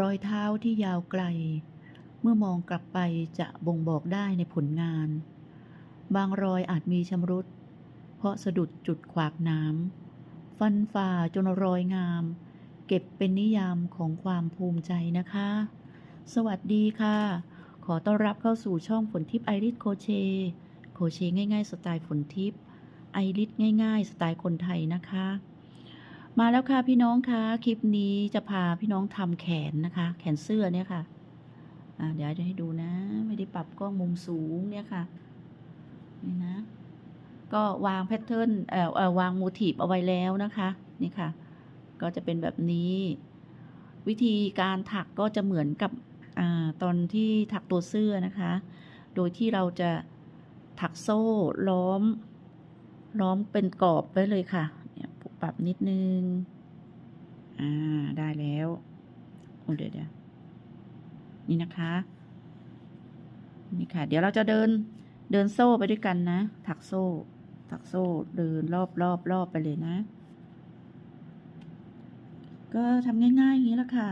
รอยเท้าที่ยาวไกล เมื่อมองกลับไปจะบ่งบอกได้ในผลงาน บางรอยอาจมีชำรุด เพราะสะดุดจุดขวากน้ำฟันฝ่าจนรอยงาม เก็บเป็นนิยามของความภูมิใจนะคะ สวัสดีค่ะ ขอต้อนรับเข้าสู่ช่องฝนทิพย์ไอริสโคเช โคเชง่าย ๆ สไตล์ฝนทิพย์ไอริสง่าย ๆ สไตล์คนไทยนะคะ มาแล้วค่ะพี่น้องคะคลิปนี้จะพาพี่น้องทำแขนนะคะ แขนเสื้อเนี่ยค่ะอ่าเดี๋ยวจะให้ดูนะ ไม่ได้ปรับกล้องมุมสูงเนี่ยค่ะนี่นะ ก็วางแพทเทิร์นเอ่อเอ่อวางโมทีฟเอาไว้แล้วนะคะนี่ค่ะ ก็จะเป็นแบบนี้ วิธีการถักก็จะเหมือนกับอาตอนที่ถักตัวเสื้อนะคะ โดยที่เราจะถักโซ่ล้อม ล้อมเป็นกรอบไว้เลยค่ะ ปรับนิดนึง อ่า ได้แล้วโอ้เดี๋ยวเดี๋ยวนี่นะคะ นี่ค่ะ เดี๋ยวเราจะเดิน เดินโซ่ไปด้วยกันนะ ถักโซ่ ถักโซ่ เดินรอบรอบรอบไปเลยนะ ก็ทำง่ายๆอย่างนี้แหละค่ะ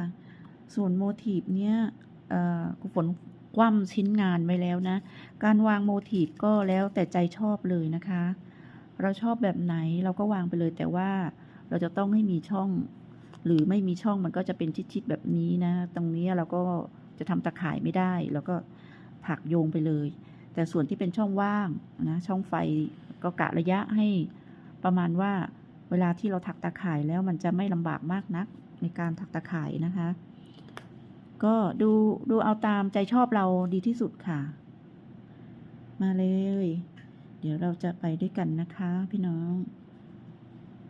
ส่วนโมทีฟเนี้ยกุฝนคว่ำชิ้นงานไว้แล้วนะ การวางโมทีฟก็แล้วแต่ใจชอบเลยนะคะ เราชอบแบบไหนเราก็วางไปเลย แต่ว่าเราจะต้องให้มีช่อง หรือไม่มีช่องมันก็จะเป็นชิดๆแบบนี้นะ ตรงนี้เราก็จะทำตะข่ายไม่ได้ แล้วก็ถักโยงไปเลย แต่ส่วนที่เป็นช่องว่างนะช่องไฟก็กะระยะให้ประมาณว่าเวลาที่เราถักตะข่ายแล้วมันจะไม่ลำบากมากนักในการถักตะข่ายนะคะ ก็ดูดูเอาตามใจชอบเราดีที่สุดค่ะ มาเลย เดี๋ยวเราจะไปด้วยกันนะคะ พี่น้อง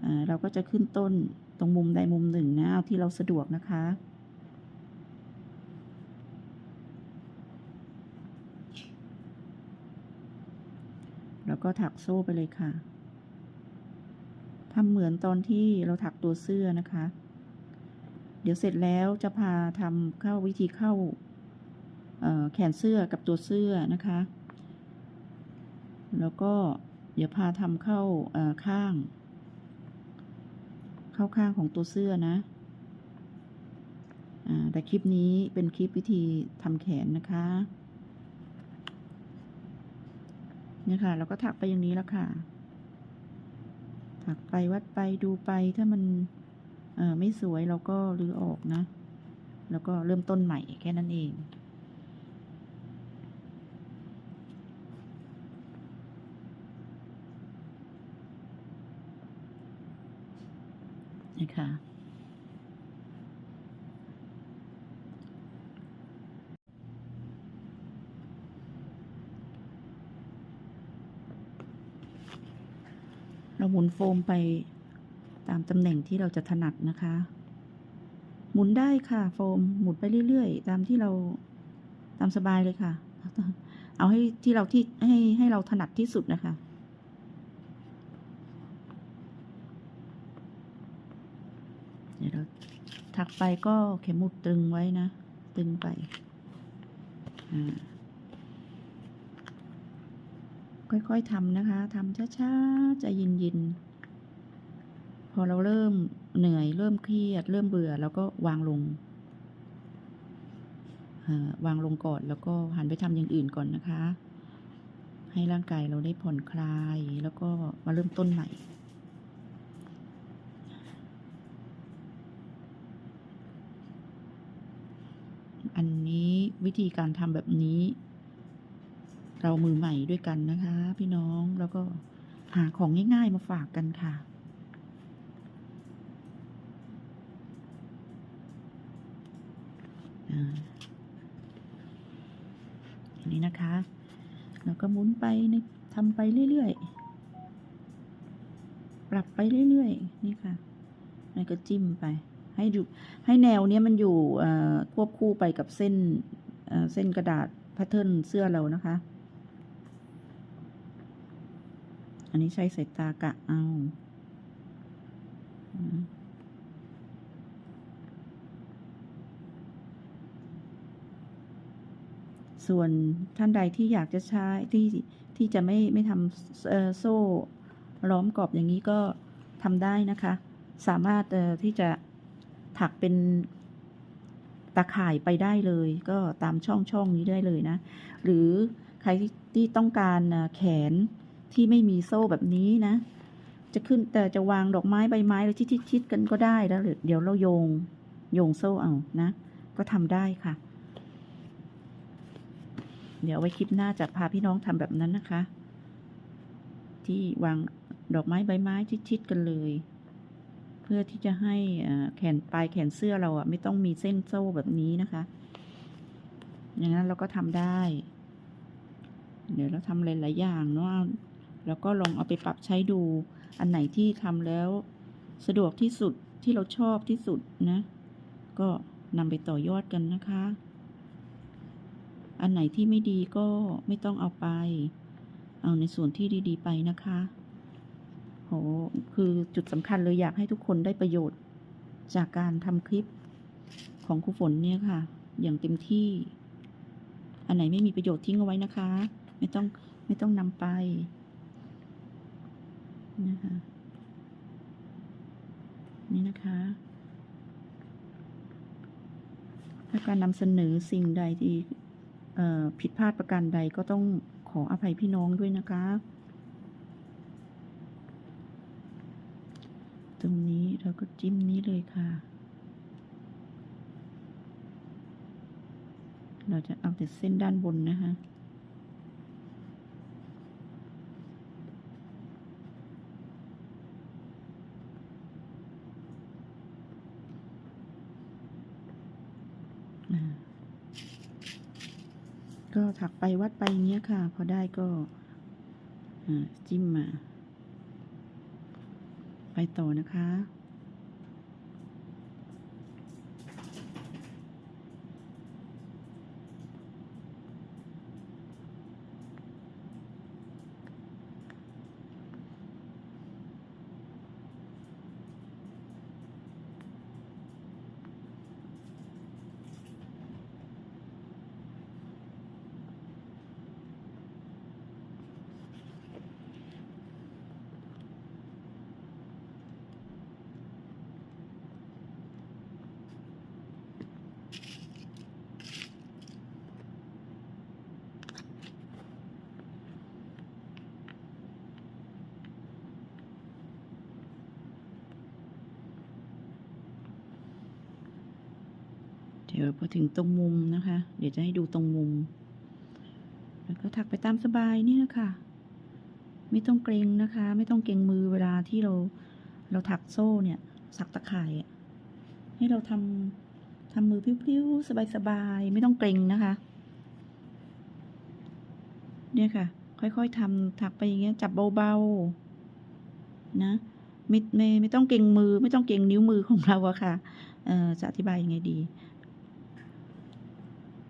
อเราก็จะขึ้นต้นตรงมุมใดมุมหนึ่งนะเอาที่เราสะดวกนะคะ แล้วก็ถักโซ่ไปเลยค่ะทำเหมือนตอนที่เราถักตัวเสื้อนะคะ เดี๋ยวเสร็จแล้วจะพาทำเข้าวิธีเข้าแขนเสื้อกับตัวเสื้อนะคะ แล้วก็เดี๋ยวพาทำเข้าข้าง เข้าข้างของตัวเสื้อนะอแต่คลิปนี้เป็นคลิปวิธีทำแขนนะคะเนี่ยค่ะ เราก็ถักไปอย่างนี้แล้วค่ะ ถักไปวัดไปดูไปถ้ามันไม่สวยเราก็รื้อออกนะ แล้วก็เริ่มต้นใหม่แค่นั้นเอง นี่ค่ะเราหมุนโฟมไปตามตำแหน่งที่เราจะถนัดนะคะ หมุนได้ค่ะโฟมหมุนไปเรื่อยๆ ตามที่เราตามสบายเลยค่ะ เอาให้ที่เราที่ให้ให้เราถนัดที่สุดนะคะ เดี๋ยวเรา ถักไปก็เข็มหมุดตึงไว้นะ ตึงไป ค่อยๆทำนะคะทำช้าๆใจเย็นๆ พอเราเริ่มเหนื่อย เริ่มเครียด เริ่มเบื่อ แล้วก็วางลง วางลงก่อน แล้วก็หันไปทำอย่างอื่นก่อนนะคะ ให้ร่างกายเราได้ผ่อนคลาย แล้วก็มาเริ่มต้นใหม่ อันนี้วิธีการทำแบบนี้ เรามือใหม่ด้วยกันนะคะ พี่น้องแล้วก็หาของง่าย ๆ มาฝากกันค่ะ อันนี้นะคะ แล้วก็หมุนไปในทำไปเรื่อยๆ ปรับไปเรื่อยๆ นี่ค่ะ แล้วก็จิ้มไป ให้ดูให้แนวเนี้ยมันอยู่ควบคู่ไปกับเส้นเส้นกระดาษแพทเทิร์นเสื้อเรานะคะ อันนี้ใช้สายตากะเอาส่วนท่านใดที่อยากจะใช้ที่ที่จะไม่ไม่ทำโซ่ล้อมกรอบอย่างนี้ก็ทำได้นะคะ สามารถที่จะ ถักเป็นตาข่ายไปได้เลย ก็ตามช่องช่องนี้ได้เลยนะ หรือใครที่ต้องการแขนที่ไม่มีโซ่แบบนี้นะ จะขึ้นแต่จะวางดอกไม้ใบไม้อะไรที่ชิดๆกันก็ได้แล้วเดี๋ยวเดี๋ยวเราโยงโยงโซ่เอานะ ก็ทำได้ค่ะ เดี๋ยวไว้คลิปหน้าจะพาพี่น้องทำแบบนั้นนะคะ ที่วางดอกไม้ใบไม้ชิดๆกันเลย เพื่อที่จะให้แขนปลายแขนเสื้อเราอะ ไม่ต้องมีเส้นโซ่แบบนี้นะคะ อย่างนั้นเราก็ทำได้ เดี๋ยวเราทำหลายๆอย่างเนาะแล้วก็ลองเอาไปปรับใช้ดู อันไหนที่ทำแล้วสะดวกที่สุดที่เราชอบที่สุดนะ ก็นำไปต่อยอดกันนะคะ อันไหนที่ไม่ดีก็ไม่ต้องเอาไป เอาในส่วนที่ดี ๆ ไปนะคะ โหคือจุดสำคัญเลยอยากให้ทุกคนได้ประโยชน์จากการทำคลิปของครูฝนเนี่ยค่ะ อย่างเต็มที่ อันไหนไม่มีประโยชน์ทิ้งเอาไว้นะคะ ไม่ต้องไม่ต้องนำไปนะคะนี่นะคะและการนำเสนอสิ่งใดที่ผิดพลาดประการใดก็ต้องขออภัยพี่น้องด้วยนะคะ ตรงนี้เราก็จิ้มนี้เลยค่ะ เราจะเอาแต่เส้นด้านบนนะคะก็ถักไปวัดไปเงี้ยค่ะ พอได้ก็จิ้มมา ไปต่อนะคะ เดี๋ยวพอถึงตรงมุมนะคะ เดี๋ยวจะให้ดูตรงมุม แล้วก็ถักไปตามสบายนี่นะคะไม่ต้องเกรงนะคะ ไม่ต้องเกรงมือเวลาที่เราเราถักโซ่เนี่ย สักตะข่ายให้เราทำทำมือพลิ้วๆสบายๆไม่ต้องเกรงนะคะ เนี่ยค่ะ ค่อยๆทำถักไปอย่างเงี้ยจับเบาๆนะไม่ไม่ไม่ต้องเกรงมือ ไม่ต้องเกรงนิ้วมือของเราอะค่ะ เอ่อจะอธิบายยังไงดี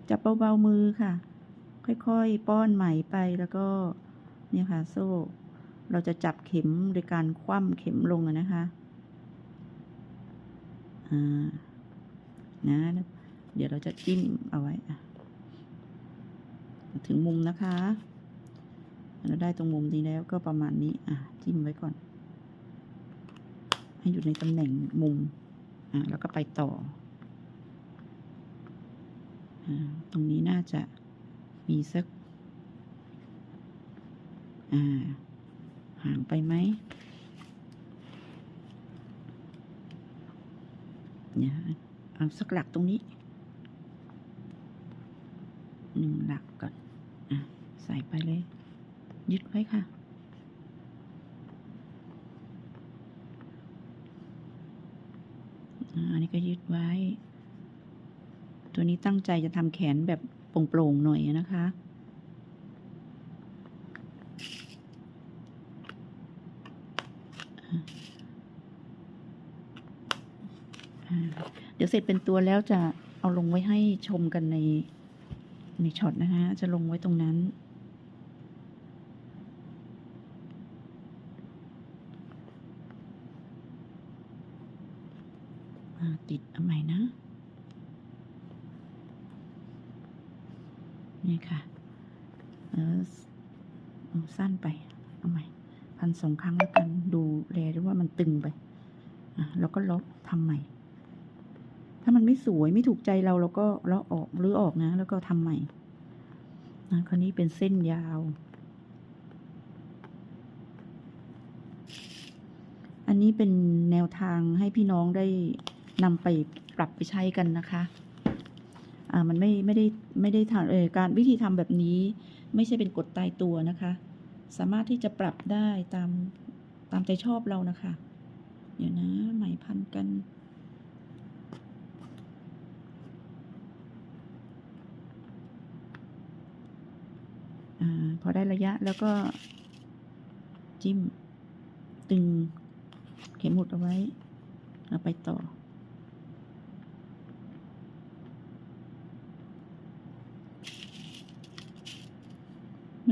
จับเบาๆมือค่ะ ค่อยๆ ป้อนไหมไปแล้วก็เนี่ยค่ะโซ่ เราจะจับเข็มโดยการคว่ำเข็มลงนะคะอ่านะเดี๋ยวเราจะจิ้มเอาไว้ถึงมุมนะคะเราได้ตรงมุมนี้แล้วก็ประมาณนี้ อะ จิ้มไว้ก่อน ให้อยู่ในตำแหน่งมุม อ่าแล้วก็ไปต่อ ตรงนี้น่าจะมีสักห่างไปไหมเนี่ยเอาสักหลักตรงนี้หนึ่งหลักก่อนอใส่ไปเลย ยึดไว้ค่ะ อันนี้ก็ยึดไว้ ตัวนี้ตั้งใจจะทำแขนแบบโปร่งๆหน่อยนะคะ เดี๋ยวเสร็จเป็นตัวแล้วจะเอาลงไว้ให้ชมกันใน ในช็อตนะคะ จะลงไว้ตรงนั้นติดเอาใหม่นะ นี่ค่ะเออเอสั้นไป เอาใหม่ พันสองครั้งแล้วกัน ดูแลด้วยว่ามันตึงไป อะแล้วก็ลบทำใหม่ ถ้ามันไม่สวยไม่ถูกใจเราเราก็เราออกหรือออกนะ แล้วก็ทำใหม่นะคราวนี้เป็นเส้นยาว อันนี้เป็นแนวทางให้พี่น้องได้นำไปปรับไปใช้กันนะคะ อ่ามันไม่ไม่ได้ไม่ได้ทำเออการวิธีทำแบบนี้ ไม่ใช่เป็นกฎตายตัวนะคะ สามารถที่จะปรับได้ตามตามใจชอบเรานะคะ เดี๋ยวนะไหมพันกันอพอได้ระยะแล้วก็จิ้ม ตึง เข็มหมุดเอาไว้แล้วไปต่อ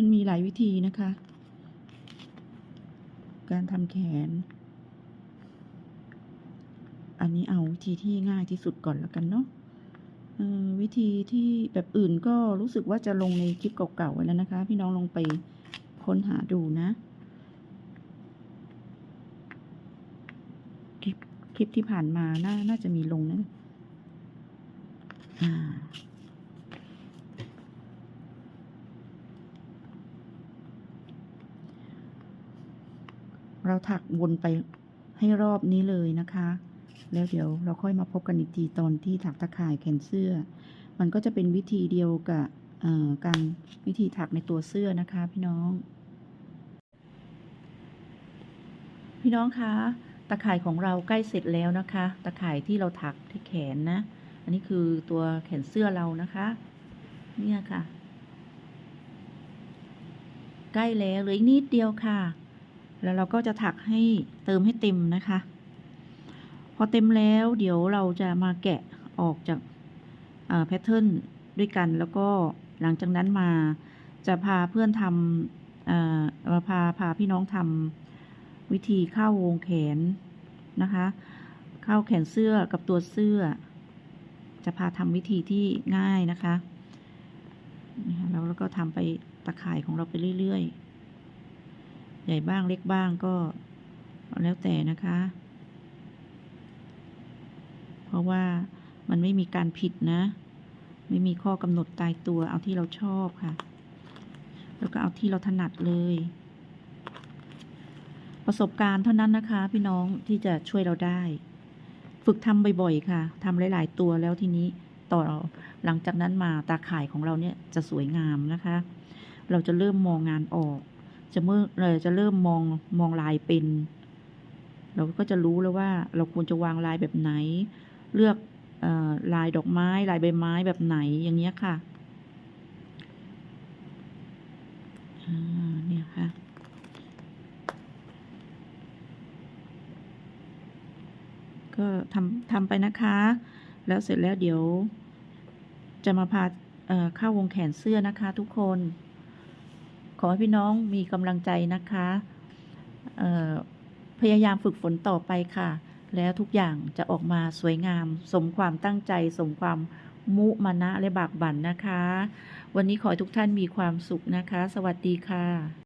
มันมีหลายวิธีนะคะ การทำแขน อันนี้เอาวิธีที่ง่ายที่สุดก่อนแล้วกันเนาะวิธีที่แบบอื่นก็รู้สึกว่าจะลงในคลิปเก่าๆไว้แล้วนะคะ พี่น้องลองไปค้นหาดูนะ คลิปคลิปที่ผ่านมาน่าน่าจะมีลงนะอ่า เราถักวนไปให้รอบนี้เลยนะคะ แล้วเดี๋ยวเราค่อยมาพบกันอีกทีตอนที่ถักตะข่ายแขนเสื้อ มันก็จะเป็นวิธีเดียวกับการวิธีถักในตัวเสื้อนะคะพี่น้อง พี่น้องคะตะข่ายของเราใกล้เสร็จแล้วนะคะ ตะข่ายที่เราถักที่แขนนะ อันนี้คือตัวแขนเสื้อเรานะคะ เนี่ยค่ะ ใกล้แล้วเหลืออีกนิดเดียวค่ะ แล้วเราก็จะถักให้เติมให้เต็มนะคะ พอเต็มแล้วเดี๋ยวเราจะมาแกะออกจากแพทเทิร์นด้วยกัน แล้วก็หลังจากนั้นมาจะพาเพื่อนทำมาพาพาพี่น้องทำวิธีเข้าวงแขนนะคะ เข้าแขนเสื้อกับตัวเสื้อ จะพาทำวิธีที่ง่ายนะคะแล้วเราก็ทำไปตะข่ายของเราไปเรื่อย ๆ ญ่บ้างเล็กบ้างก็แล้วแต่นะคะ เพราะว่ามันไม่มีการผิดนะ ไม่มีข้อกำหนดตายตัวเอาที่เราชอบค่ะ แล้วก็เอาที่เราถนัดเลย ประสบการณ์เท่านั้นนะคะ พี่น้องที่จะช่วยเราได้ ฝึกทำบ่อยๆค่ะทำหลาย ๆ ตัวแล้วทีนี้ต่อหลังจากนั้นมาตาข่ายของเราเนี่ยจะสวยงามนะคะ เราจะเริ่มมองงานออก จะเมื่อเราจะเริ่มมองมองลายเป็น เราก็จะรู้แล้วว่าเราควรจะวางลายแบบไหน เลือกอลายดอกไม้ลายใบไม้แบบไหนอย่างเงี้ยค่ะอ่าเนี่ยค่ะก็ทำทำไปนะคะ แล้วเสร็จแล้วเดี๋ยวจะมาพาเข้าวงแขนเสื้อนะคะทุกคน ขอให้พี่น้องมีกำลังใจนะคะพยายามฝึกฝนต่อไปค่ะ แล้วทุกอย่างจะออกมาสวยงาม สมความตั้งใจ สมความมุมานะและบากบั่นนะคะ วันนี้ขอให้ทุกท่านมีความสุขนะคะ สวัสดีค่ะ